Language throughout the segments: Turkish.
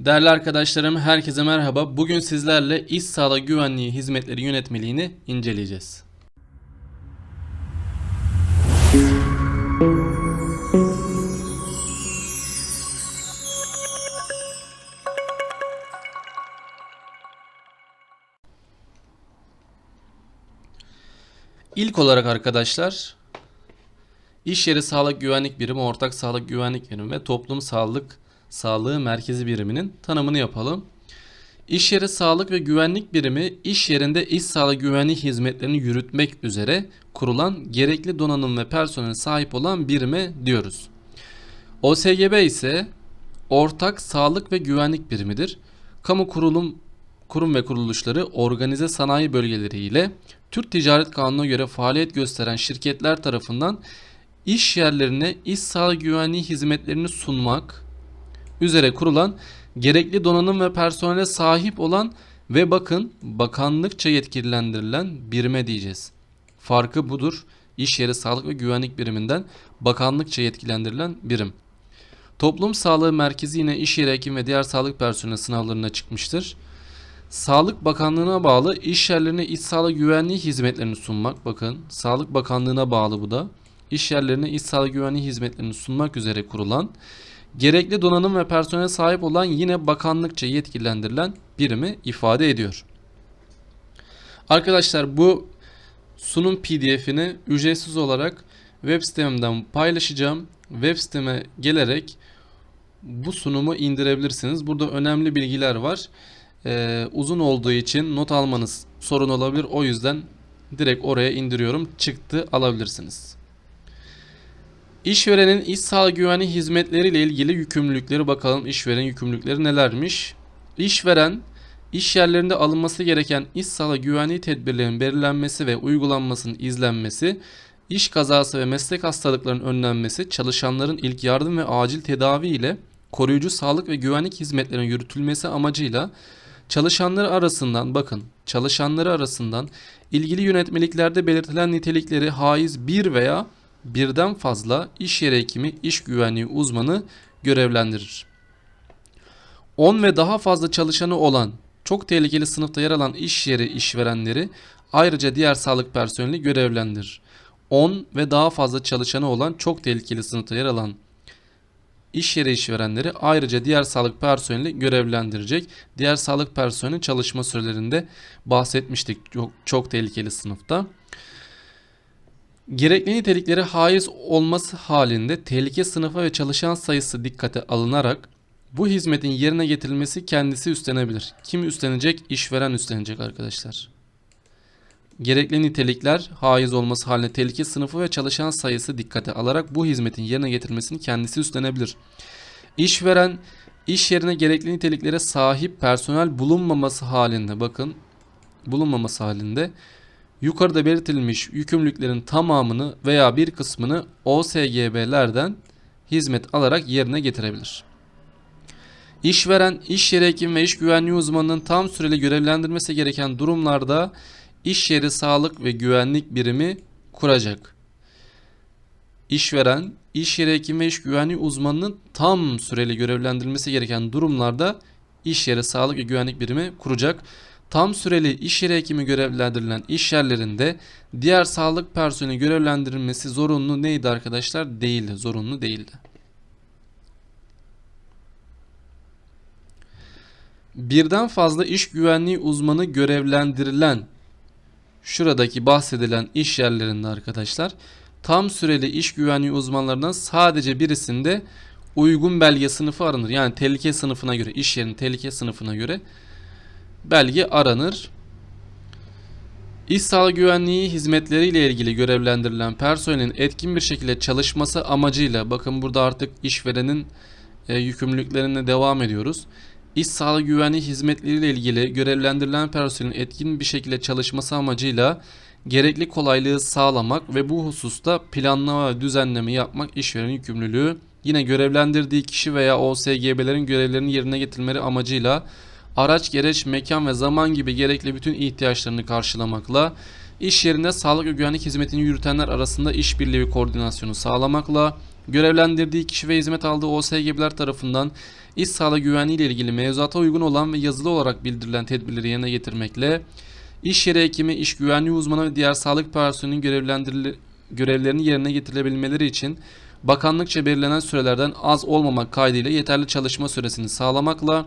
Değerli arkadaşlarım, herkese merhaba. Bugün sizlerle iş sağlığı güvenliği hizmetleri yönetmeliğini inceleyeceğiz. İlk olarak arkadaşlar, iş yeri sağlık güvenlik birimi, ortak sağlık güvenlik birimi ve toplum sağlık sağlığı merkezi biriminin tanımını yapalım. İş yeri sağlık ve güvenlik birimi iş yerinde iş sağlığı güvenlik hizmetlerini yürütmek üzere kurulan gerekli donanım ve personel sahip olan birime diyoruz. OSGB ise ortak sağlık ve güvenlik birimidir. Kamu kurulum kurum ve kuruluşları organize sanayi bölgeleri ile Türk Ticaret Kanunu'na göre faaliyet gösteren şirketler tarafından iş yerlerine iş sağlığı güvenliği hizmetlerini sunmak üzere kurulan gerekli donanım ve personele sahip olan ve bakın bakanlıkça yetkilendirilen birime diyeceğiz. Farkı budur. İş yeri sağlık ve güvenlik biriminden bakanlıkça yetkilendirilen birim. Toplum Sağlığı Merkezi yine iş yeri hekim ve diğer sağlık personeli sınavlarına çıkmıştır. Sağlık Bakanlığı'na bağlı iş yerlerine iş sağlığı güvenliği hizmetlerini sunmak. Bakın Sağlık Bakanlığı'na bağlı bu da. İş yerlerine iş sağlığı güvenliği hizmetlerini sunmak üzere kurulan, gerekli donanım ve personel sahip olan yine bakanlıkça yetkilendirilen birimi ifade ediyor. Arkadaşlar bu sunum pdf'ini ücretsiz olarak web sitemden paylaşacağım. Web siteme gelerek bu sunumu indirebilirsiniz. Burada önemli bilgiler var. Ee, uzun olduğu için not almanız sorun olabilir. O yüzden direkt oraya indiriyorum. Çıktı alabilirsiniz. İşverenin iş sağlığı güvenliği hizmetleri ile ilgili yükümlülükleri bakalım. İşveren yükümlülükleri nelermiş? İşveren iş yerlerinde alınması gereken iş sağlığı güvenliği tedbirlerinin belirlenmesi ve uygulanmasının izlenmesi, iş kazası ve meslek hastalıklarının önlenmesi, çalışanların ilk yardım ve acil tedavi ile koruyucu sağlık ve güvenlik hizmetlerinin yürütülmesi amacıyla çalışanları arasından bakın çalışanları arasından ilgili yönetmeliklerde belirtilen nitelikleri haiz bir veya birden fazla iş yeri hekimi, iş güvenliği uzmanı görevlendirir. 10 ve daha fazla çalışanı olan çok tehlikeli sınıfta yer alan iş yeri işverenleri ayrıca diğer sağlık personeli görevlendirir. 10 ve daha fazla çalışanı olan çok tehlikeli sınıfta yer alan iş yeri işverenleri ayrıca diğer sağlık personeli görevlendirecek. Diğer sağlık personeli çalışma sürelerinde bahsetmiştik çok, çok tehlikeli sınıfta. Gerekli nitelikleri haiz olması halinde tehlike sınıfı ve çalışan sayısı dikkate alınarak bu hizmetin yerine getirilmesi kendisi üstlenebilir. Kim üstlenecek? İşveren üstlenecek arkadaşlar. Gerekli nitelikler haiz olması halinde tehlike sınıfı ve çalışan sayısı dikkate alarak bu hizmetin yerine getirilmesini kendisi üstlenebilir. İşveren iş yerine gerekli niteliklere sahip personel bulunmaması halinde bakın bulunmaması halinde yukarıda belirtilmiş yükümlülüklerin tamamını veya bir kısmını OSGB'lerden hizmet alarak yerine getirebilir. İşveren, iş yeri hekim ve iş güvenliği uzmanının tam süreli görevlendirmesi gereken durumlarda iş yeri sağlık ve güvenlik birimi kuracak. İşveren, iş yeri hekim ve iş güvenliği uzmanının tam süreli görevlendirilmesi gereken durumlarda iş yeri sağlık ve güvenlik birimi kuracak. Tam süreli iş yeri hekimi görevlendirilen iş yerlerinde diğer sağlık personeli görevlendirilmesi zorunlu neydi arkadaşlar? Değildi. Zorunlu değildi. Birden fazla iş güvenliği uzmanı görevlendirilen şuradaki bahsedilen iş yerlerinde arkadaşlar tam süreli iş güvenliği uzmanlarından sadece birisinde uygun belge sınıfı aranır. Yani tehlike sınıfına göre, iş yerinin tehlike sınıfına göre belge aranır. İş sağlığı güvenliği hizmetleri ile ilgili görevlendirilen personelin etkin bir şekilde çalışması amacıyla bakın burada artık işverenin e, yükümlülüklerine devam ediyoruz. İş sağlığı güvenliği hizmetleri ile ilgili görevlendirilen personelin etkin bir şekilde çalışması amacıyla gerekli kolaylığı sağlamak ve bu hususta planlama ve düzenleme yapmak işverenin yükümlülüğü. Yine görevlendirdiği kişi veya OSGB'lerin görevlerini yerine getirmeleri amacıyla araç, gereç, mekan ve zaman gibi gerekli bütün ihtiyaçlarını karşılamakla, iş yerinde sağlık ve güvenlik hizmetini yürütenler arasında işbirliği ve koordinasyonu sağlamakla, görevlendirdiği kişi ve hizmet aldığı OSGB'ler tarafından iş sağlığı güvenliği ile ilgili mevzuata uygun olan ve yazılı olarak bildirilen tedbirleri yerine getirmekle iş yeri hekimi, iş güvenliği uzmanı ve diğer sağlık personelinin görevlerini yerine getirebilmeleri için bakanlıkça belirlenen sürelerden az olmamak kaydıyla yeterli çalışma süresini sağlamakla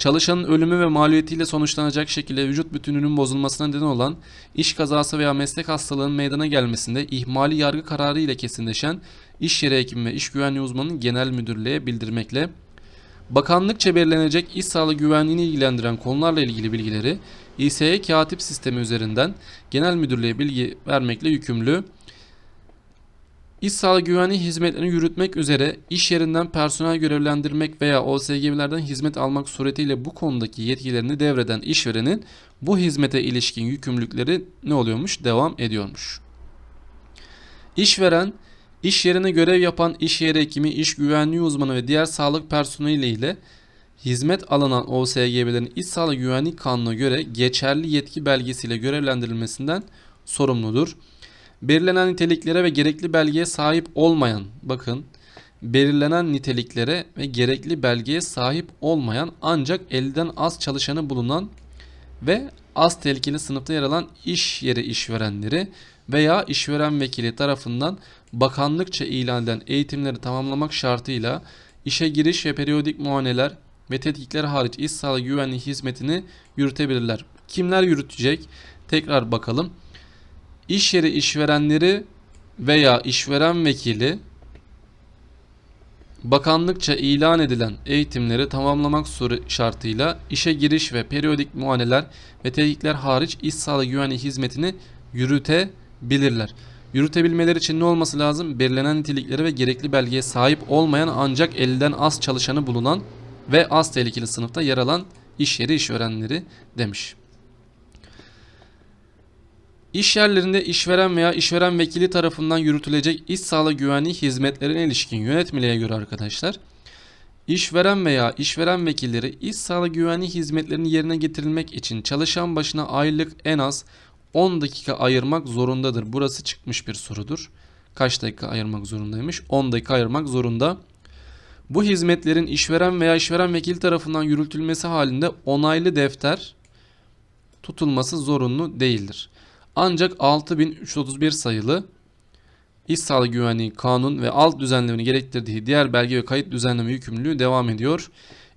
çalışanın ölümü ve maliyetiyle sonuçlanacak şekilde vücut bütünlüğünün bozulmasına neden olan iş kazası veya meslek hastalığının meydana gelmesinde ihmali yargı kararı ile kesinleşen iş yeri hekimi ve iş güvenliği uzmanının genel müdürlüğe bildirmekle bakanlıkça belirlenecek iş sağlığı güvenliğini ilgilendiren konularla ilgili bilgileri İSE katip sistemi üzerinden genel müdürlüğe bilgi vermekle yükümlü. İş sağlığı güvenliği hizmetlerini yürütmek üzere iş yerinden personel görevlendirmek veya OSGB'lerden hizmet almak suretiyle bu konudaki yetkilerini devreden işverenin bu hizmete ilişkin yükümlülükleri ne oluyormuş? Devam ediyormuş. İşveren, iş yerine görev yapan iş yeri hekimi, iş güvenliği uzmanı ve diğer sağlık personeli ile hizmet alınan OSGB'lerin iş sağlığı güvenlik kanununa göre geçerli yetki belgesiyle görevlendirilmesinden sorumludur. Belirlenen niteliklere ve gerekli belgeye sahip olmayan, bakın, belirlenen niteliklere ve gerekli belgeye sahip olmayan ancak elden az çalışanı bulunan ve az tehlikeli sınıfta yer alan iş yeri işverenleri veya işveren vekili tarafından bakanlıkça ilan edilen eğitimleri tamamlamak şartıyla işe giriş ve periyodik muayeneler ve tetkikler hariç iş sağlığı güvenliği hizmetini yürütebilirler. Kimler yürütecek? Tekrar bakalım. İş yeri işverenleri veya işveren vekili bakanlıkça ilan edilen eğitimleri tamamlamak şartıyla işe giriş ve periyodik muayeneler ve tetkikler hariç iş sağlığı güvenliği hizmetini yürütebilirler. Yürütebilmeleri için ne olması lazım? Belirlenen niteliklere ve gerekli belgeye sahip olmayan ancak elden az çalışanı bulunan ve az tehlikeli sınıfta yer alan iş yeri işverenleri demiş. İş yerlerinde işveren veya işveren vekili tarafından yürütülecek iş sağlığı güvenliği hizmetlerine ilişkin yönetmeliğe göre arkadaşlar işveren veya işveren vekilleri iş sağlığı güvenliği hizmetlerini yerine getirilmek için çalışan başına aylık en az 10 dakika ayırmak zorundadır. Burası çıkmış bir sorudur. Kaç dakika ayırmak zorundaymış? 10 dakika ayırmak zorunda. Bu hizmetlerin işveren veya işveren vekili tarafından yürütülmesi halinde onaylı defter tutulması zorunlu değildir. Ancak 6331 sayılı İş Sağlığı Güvenliği Kanun ve alt düzenlemeni gerektirdiği diğer belge ve kayıt düzenleme yükümlülüğü devam ediyor.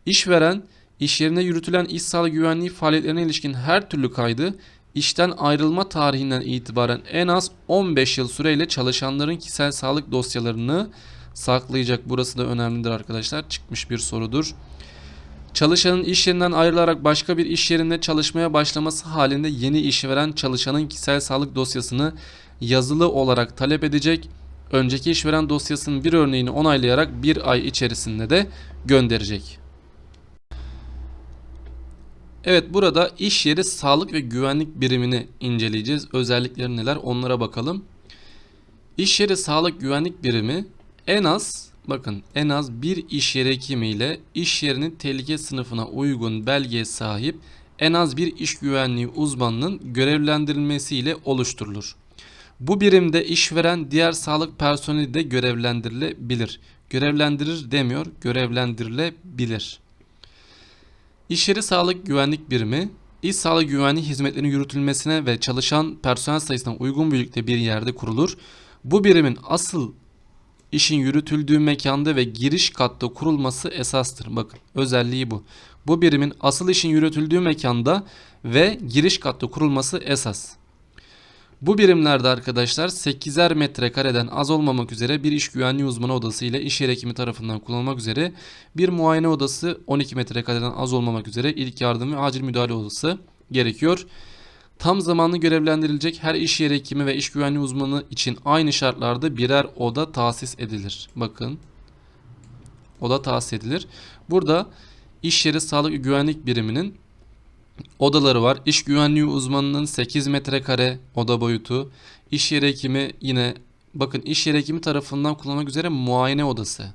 İşveren, iş yerine yürütülen iş sağlığı güvenliği faaliyetlerine ilişkin her türlü kaydı işten ayrılma tarihinden itibaren en az 15 yıl süreyle çalışanların kişisel sağlık dosyalarını saklayacak. Burası da önemlidir arkadaşlar. Çıkmış bir sorudur. Çalışanın iş yerinden ayrılarak başka bir iş yerinde çalışmaya başlaması halinde yeni işveren çalışanın kişisel sağlık dosyasını yazılı olarak talep edecek. Önceki işveren dosyasının bir örneğini onaylayarak bir ay içerisinde de gönderecek. Evet burada iş yeri sağlık ve güvenlik birimini inceleyeceğiz. Özellikleri neler onlara bakalım. İş yeri sağlık güvenlik birimi en az bakın en az bir iş yeri hekimiyle iş yerinin tehlike sınıfına uygun belgeye sahip en az bir iş güvenliği uzmanının görevlendirilmesiyle oluşturulur. Bu birimde işveren diğer sağlık personeli de görevlendirilebilir. Görevlendirir demiyor, görevlendirilebilir. İş yeri sağlık güvenlik birimi, iş sağlık güvenliği hizmetlerinin yürütülmesine ve çalışan personel sayısına uygun büyüklükte bir yerde kurulur. Bu birimin asıl işin yürütüldüğü mekanda ve giriş katta kurulması esastır. Bakın özelliği bu. Bu birimin asıl işin yürütüldüğü mekanda ve giriş katta kurulması esas. Bu birimlerde arkadaşlar 8'er metrekareden az olmamak üzere bir iş güvenliği uzmanı odası ile iş yeri hekimi tarafından kullanılmak üzere bir muayene odası 12 metrekareden az olmamak üzere ilk yardım ve acil müdahale odası gerekiyor. Tam zamanlı görevlendirilecek her iş yeri hekimi ve iş güvenliği uzmanı için aynı şartlarda birer oda tahsis edilir. Bakın. Oda tahsis edilir. Burada iş yeri sağlık ve güvenlik biriminin odaları var. İş güvenliği uzmanının 8 metrekare oda boyutu. İş yeri hekimi yine bakın iş yeri hekimi tarafından kullanmak üzere muayene odası.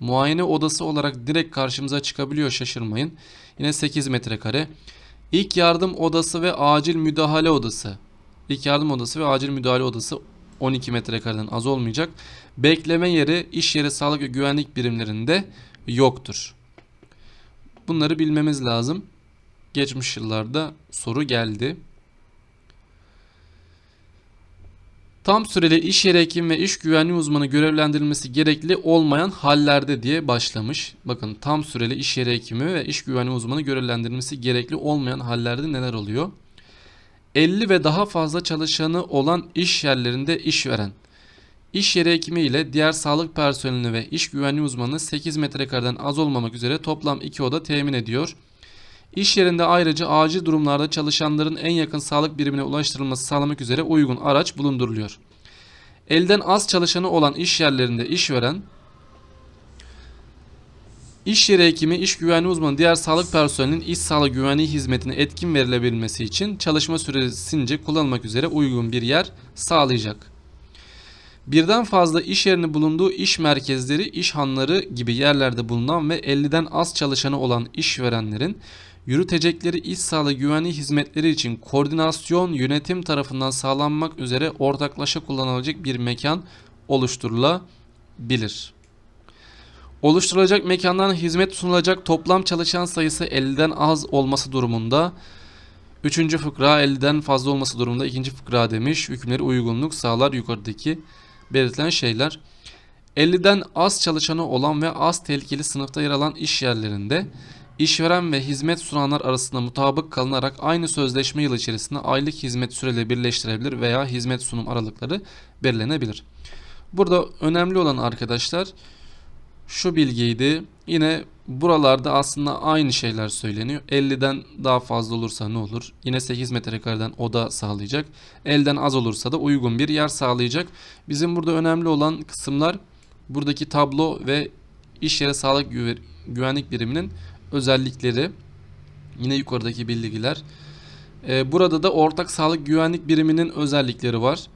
Muayene odası olarak direkt karşımıza çıkabiliyor şaşırmayın. Yine 8 metrekare. İlk yardım odası ve acil müdahale odası. İlk yardım odası ve acil müdahale odası 12 metrekareden az olmayacak. Bekleme yeri iş yeri sağlık ve güvenlik birimlerinde yoktur. Bunları bilmemiz lazım. Geçmiş yıllarda soru geldi. Tam süreli iş yeri hekim ve iş güvenliği uzmanı görevlendirilmesi gerekli olmayan hallerde diye başlamış. Bakın tam süreli iş yeri hekimi ve iş güvenliği uzmanı görevlendirilmesi gerekli olmayan hallerde neler oluyor? 50 ve daha fazla çalışanı olan iş yerlerinde işveren, iş yeri hekimi ile diğer sağlık personeli ve iş güvenliği uzmanı 8 metrekareden az olmamak üzere toplam 2 oda temin ediyor. İş yerinde ayrıca acil durumlarda çalışanların en yakın sağlık birimine ulaştırılması sağlamak üzere uygun araç bulunduruluyor. Elden az çalışanı olan iş yerlerinde işveren, iş yeri hekimi, iş güvenliği uzmanı, diğer sağlık personelinin iş sağlığı güvenliği hizmetine etkin verilebilmesi için çalışma süresince kullanılmak üzere uygun bir yer sağlayacak. Birden fazla iş yerinin bulunduğu iş merkezleri, iş hanları gibi yerlerde bulunan ve 50'den az çalışanı olan işverenlerin yürütecekleri iş sağlığı güvenliği hizmetleri için koordinasyon yönetim tarafından sağlanmak üzere ortaklaşa kullanılacak bir mekan oluşturulabilir. Oluşturulacak mekandan hizmet sunulacak toplam çalışan sayısı 50'den az olması durumunda 3. fıkra 50'den fazla olması durumunda 2. fıkra demiş. Hükümleri uygunluk sağlar yukarıdaki belirtilen şeyler. 50'den az çalışanı olan ve az tehlikeli sınıfta yer alan iş yerlerinde işveren ve hizmet sunanlar arasında mutabık kalınarak aynı sözleşme yılı içerisinde aylık hizmet süreleri birleştirebilir veya hizmet sunum aralıkları belirlenebilir. Burada önemli olan arkadaşlar şu bilgiydi. Yine buralarda aslında aynı şeyler söyleniyor. 50'den daha fazla olursa ne olur? Yine 8 metrekareden oda sağlayacak. Elden az olursa da uygun bir yer sağlayacak. Bizim burada önemli olan kısımlar buradaki tablo ve iş yeri sağlık güve- güvenlik biriminin özellikleri. Yine yukarıdaki bilgiler. Ee, burada da ortak sağlık güvenlik biriminin özellikleri var.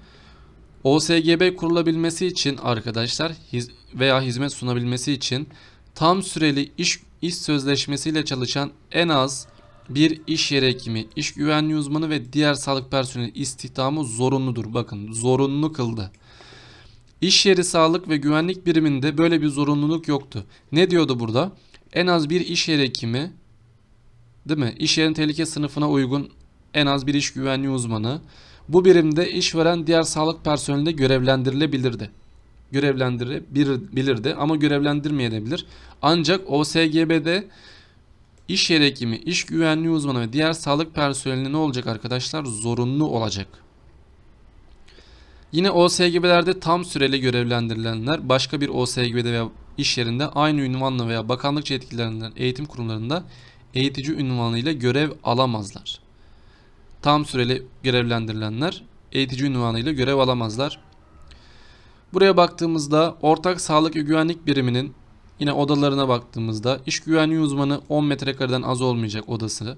OSGB kurulabilmesi için arkadaşlar hiz- veya hizmet sunabilmesi için tam süreli iş iş sözleşmesiyle çalışan en az bir iş yeri hekimi, iş güvenliği uzmanı ve diğer sağlık personeli istihdamı zorunludur. Bakın zorunlu kıldı. İş yeri sağlık ve güvenlik biriminde böyle bir zorunluluk yoktu. Ne diyordu burada? En az bir iş yeri hekimi, değil mi? İş yerin tehlike sınıfına uygun en az bir iş güvenliği uzmanı. Bu birimde işveren diğer sağlık personeli de görevlendirilebilirdi. Görevlendirebilirdi ama görevlendirmeyebilir. Ancak OSGB'de iş yeri hekimi, iş güvenliği uzmanı ve diğer sağlık personeli ne olacak arkadaşlar? Zorunlu olacak. Yine OSGB'lerde tam süreli görevlendirilenler başka bir OSGB'de veya iş yerinde aynı ünvanla veya bakanlıkça etkilerinden eğitim kurumlarında eğitici ünvanıyla görev alamazlar. Tam süreli görevlendirilenler eğitici ünvanıyla görev alamazlar. Buraya baktığımızda ortak sağlık ve güvenlik biriminin yine odalarına baktığımızda iş güvenliği uzmanı 10 metrekareden az olmayacak odası.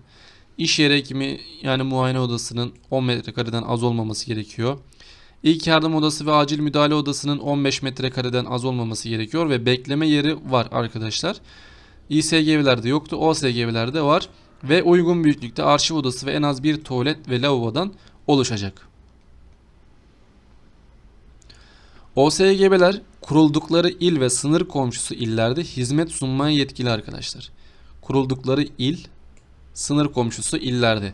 İş yeri hekimi yani muayene odasının 10 metrekareden az olmaması gerekiyor. İlk yardım odası ve acil müdahale odasının 15 metrekareden az olmaması gerekiyor ve bekleme yeri var arkadaşlar. İSGV'lerde yoktu, OSGV'lerde var ve uygun büyüklükte arşiv odası ve en az bir tuvalet ve lavabodan oluşacak. OSGB'ler kuruldukları il ve sınır komşusu illerde hizmet sunmaya yetkili arkadaşlar. Kuruldukları il, sınır komşusu illerde.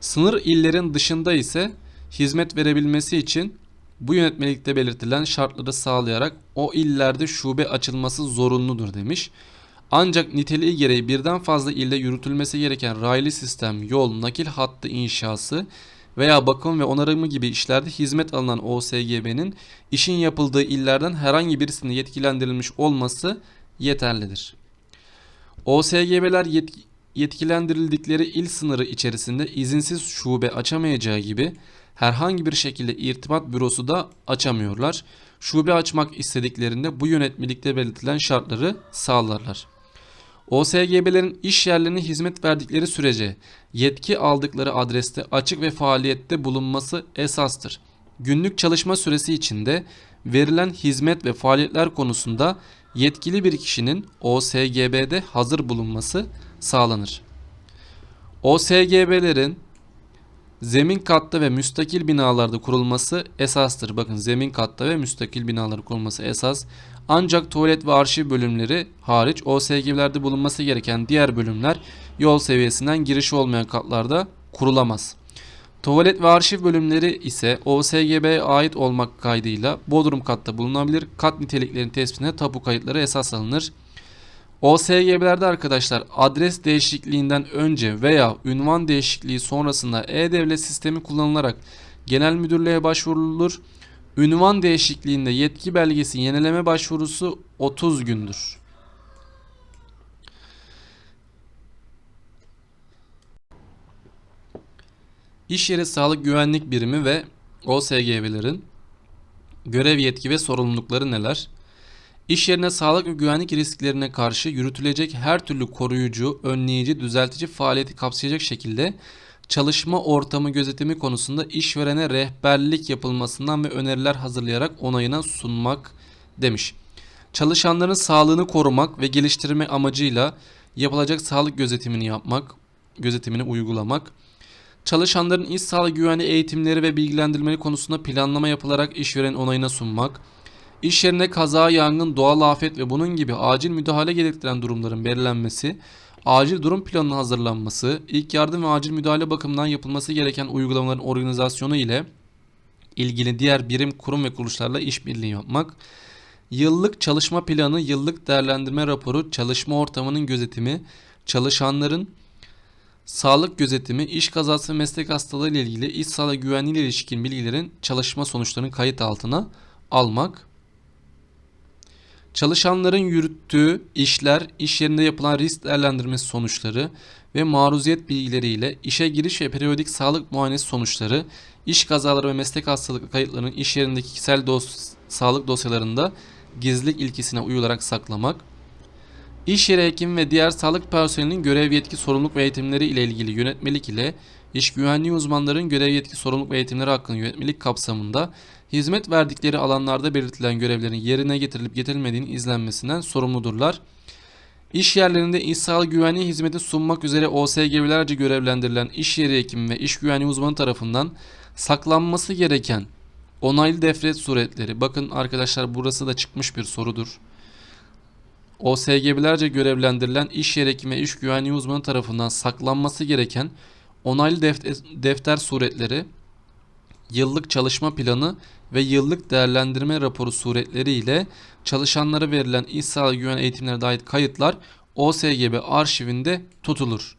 Sınır illerin dışında ise hizmet verebilmesi için bu yönetmelikte belirtilen şartları sağlayarak o illerde şube açılması zorunludur demiş. Ancak niteliği gereği birden fazla ilde yürütülmesi gereken raylı sistem, yol, nakil hattı inşası veya bakım ve onarımı gibi işlerde hizmet alınan OSGB'nin işin yapıldığı illerden herhangi birisinde yetkilendirilmiş olması yeterlidir. OSGB'ler yetki yetkilendirildikleri il sınırı içerisinde izinsiz şube açamayacağı gibi herhangi bir şekilde irtibat bürosu da açamıyorlar. Şube açmak istediklerinde bu yönetmelikte belirtilen şartları sağlarlar. OSGB'lerin iş yerlerine hizmet verdikleri sürece yetki aldıkları adreste açık ve faaliyette bulunması esastır. Günlük çalışma süresi içinde verilen hizmet ve faaliyetler konusunda yetkili bir kişinin OSGB'de hazır bulunması sağlanır. OSGB'lerin zemin katta ve müstakil binalarda kurulması esastır. Bakın zemin katta ve müstakil binaların kurulması esas. Ancak tuvalet ve arşiv bölümleri hariç OSG'lerde bulunması gereken diğer bölümler yol seviyesinden girişi olmayan katlarda kurulamaz. Tuvalet ve arşiv bölümleri ise OSGB'ye ait olmak kaydıyla Bodrum katta bulunabilir. Kat niteliklerinin tespitine tapu kayıtları esas alınır. OSGB'lerde arkadaşlar adres değişikliğinden önce veya ünvan değişikliği sonrasında e-devlet sistemi kullanılarak genel müdürlüğe başvurulur. Ünvan değişikliğinde yetki belgesi yenileme başvurusu 30 gündür. İş yeri sağlık güvenlik birimi ve OSGB'lerin görev yetki ve sorumlulukları neler? İş yerine sağlık ve güvenlik risklerine karşı yürütülecek her türlü koruyucu, önleyici, düzeltici faaliyeti kapsayacak şekilde çalışma ortamı gözetimi konusunda işverene rehberlik yapılmasından ve öneriler hazırlayarak onayına sunmak demiş. Çalışanların sağlığını korumak ve geliştirme amacıyla yapılacak sağlık gözetimini yapmak, gözetimini uygulamak, çalışanların iş sağlığı güvenliği eğitimleri ve bilgilendirmeleri konusunda planlama yapılarak işveren onayına sunmak, İş yerine kaza, yangın, doğal afet ve bunun gibi acil müdahale gerektiren durumların belirlenmesi, acil durum planının hazırlanması, ilk yardım ve acil müdahale bakımından yapılması gereken uygulamaların organizasyonu ile ilgili diğer birim, kurum ve kuruluşlarla işbirliği yapmak, yıllık çalışma planı, yıllık değerlendirme raporu, çalışma ortamının gözetimi, çalışanların sağlık gözetimi, iş kazası ve meslek hastalığı ile ilgili iş sağlığı güvenliği ile ilişkin bilgilerin çalışma sonuçlarının kayıt altına almak, Çalışanların yürüttüğü işler, iş yerinde yapılan risk değerlendirmesi sonuçları ve maruziyet bilgileriyle işe giriş ve periyodik sağlık muayenesi sonuçları, iş kazaları ve meslek hastalık kayıtlarının iş yerindeki kişisel dos sağlık dosyalarında gizlilik ilkesine uyularak saklamak, iş yeri hekim ve diğer sağlık personelinin görev yetki sorumluluk ve eğitimleri ile ilgili yönetmelik ile iş güvenliği uzmanlarının görev yetki sorumluluk ve eğitimleri hakkında yönetmelik kapsamında hizmet verdikleri alanlarda belirtilen görevlerin yerine getirilip getirilmediğinin izlenmesinden sorumludurlar. İş yerlerinde iş sağlığı güvenliği hizmeti sunmak üzere OSGB'lerce görevlendirilen iş yeri hekimi ve iş güvenliği uzmanı tarafından saklanması gereken onaylı defret suretleri. Bakın arkadaşlar burası da çıkmış bir sorudur. OSGB'lerce görevlendirilen iş yeri hekimi ve iş güvenliği uzmanı tarafından saklanması gereken onaylı defter suretleri yıllık çalışma planı ve yıllık değerlendirme raporu suretleriyle çalışanlara verilen iş sağlığı güven eğitimlerine dair kayıtlar OSGB arşivinde tutulur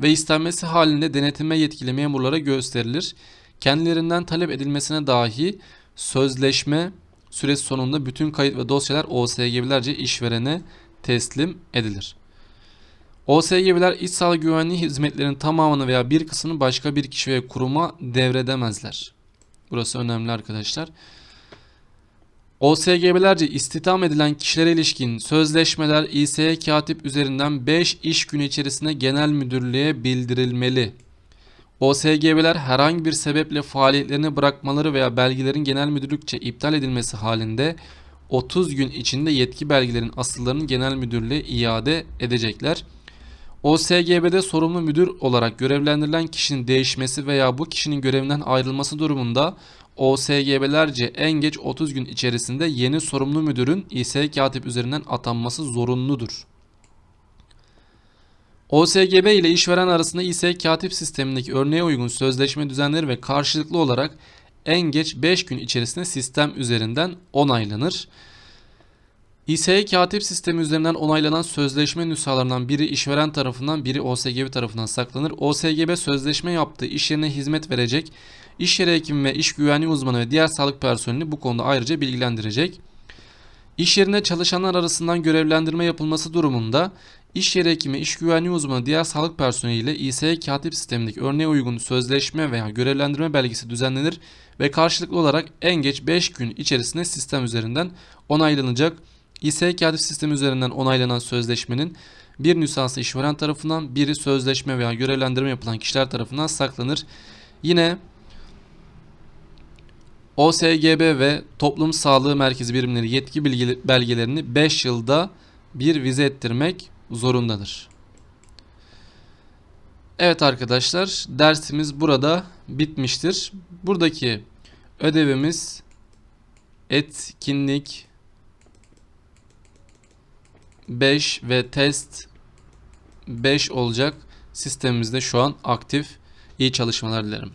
ve istenmesi halinde denetime yetkili memurlara gösterilir. Kendilerinden talep edilmesine dahi sözleşme süresi sonunda bütün kayıt ve dosyalar OSGB'lerce işverene teslim edilir. OSGB'ler iç sağlık güvenliği hizmetlerinin tamamını veya bir kısmını başka bir kişi ve kuruma devredemezler. Burası önemli arkadaşlar. OSGB'lerce istihdam edilen kişilere ilişkin sözleşmeler İSE katip üzerinden 5 iş günü içerisinde genel müdürlüğe bildirilmeli. OSGB'ler herhangi bir sebeple faaliyetlerini bırakmaları veya belgelerin genel müdürlükçe iptal edilmesi halinde 30 gün içinde yetki belgelerinin asıllarını genel müdürlüğe iade edecekler. OSGB'de sorumlu müdür olarak görevlendirilen kişinin değişmesi veya bu kişinin görevinden ayrılması durumunda OSGB'lerce en geç 30 gün içerisinde yeni sorumlu müdürün İS katip üzerinden atanması zorunludur. OSGB ile işveren arasında İS katip sistemindeki örneğe uygun sözleşme düzenleri ve karşılıklı olarak en geç 5 gün içerisinde sistem üzerinden onaylanır. İSE katip sistemi üzerinden onaylanan sözleşme nüshalarından biri işveren tarafından biri OSGB tarafından saklanır. OSGB sözleşme yaptığı iş yerine hizmet verecek iş yeri hekimi ve iş güvenliği uzmanı ve diğer sağlık personelini bu konuda ayrıca bilgilendirecek. İş yerine çalışanlar arasından görevlendirme yapılması durumunda iş yeri hekimi, iş güvenliği uzmanı, diğer sağlık personeliyle İSE katip sistemindeki örneğe uygun sözleşme veya görevlendirme belgesi düzenlenir ve karşılıklı olarak en geç 5 gün içerisinde sistem üzerinden onaylanacak. İSE kağıt sistemi üzerinden onaylanan sözleşmenin bir nüshası işveren tarafından, biri sözleşme veya görevlendirme yapılan kişiler tarafından saklanır. Yine OSGB ve Toplum Sağlığı Merkezi birimleri yetki belgelerini 5 yılda bir vize ettirmek zorundadır. Evet arkadaşlar dersimiz burada bitmiştir. Buradaki ödevimiz etkinlik 5 ve test 5 olacak. Sistemimizde şu an aktif. İyi çalışmalar dilerim.